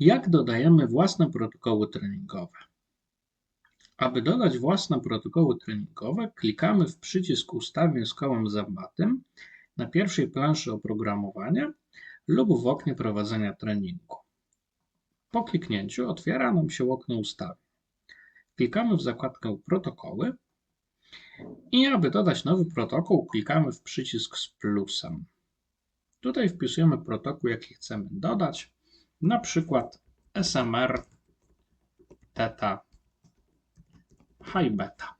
Jak dodajemy własne protokoły treningowe? Aby dodać własne protokoły treningowe, klikamy w przycisk Ustawień z kołem zębatym na pierwszej planszy oprogramowania lub w oknie prowadzenia treningu. Po kliknięciu otwiera nam się okno ustawień. Klikamy w zakładkę Protokoły i aby dodać nowy protokół, klikamy w przycisk z plusem. Tutaj wpisujemy protokół, jaki chcemy dodać, na przykład SMR Theta High Beta.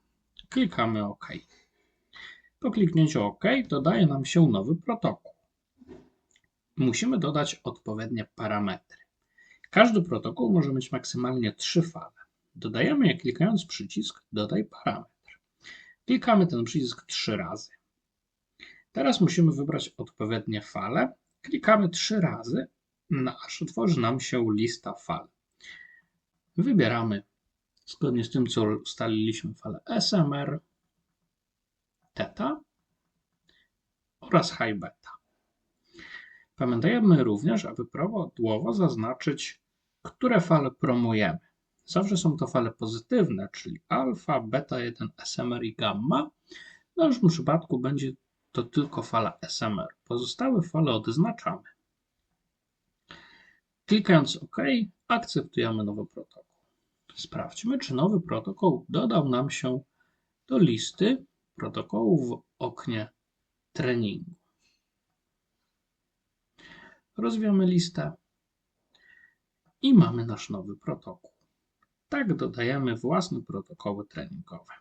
Klikamy OK. Po kliknięciu OK dodaje nam się nowy protokół. Musimy dodać odpowiednie parametry. Każdy protokół może mieć maksymalnie trzy fale. Dodajemy je klikając przycisk Dodaj parametr. Klikamy ten przycisk trzy razy. Teraz musimy wybrać odpowiednie fale. Klikamy trzy razy, aż otworzy nam się lista fal. Wybieramy zgodnie z tym, co ustaliliśmy falę SMR, Theta oraz High Beta. Pamiętajmy również, aby prawidłowo zaznaczyć, które fale promujemy. Zawsze są to fale pozytywne, czyli alfa, beta 1, SMR i gamma. W naszym przypadku będzie to tylko fala SMR. Pozostałe fale odznaczamy. Klikając OK, akceptujemy nowy protokół. Sprawdźmy, czy nowy protokół dodał nam się do listy protokołów w oknie treningu. Rozwiamy listę i mamy nasz nowy protokół. Tak dodajemy własne protokoły treningowe.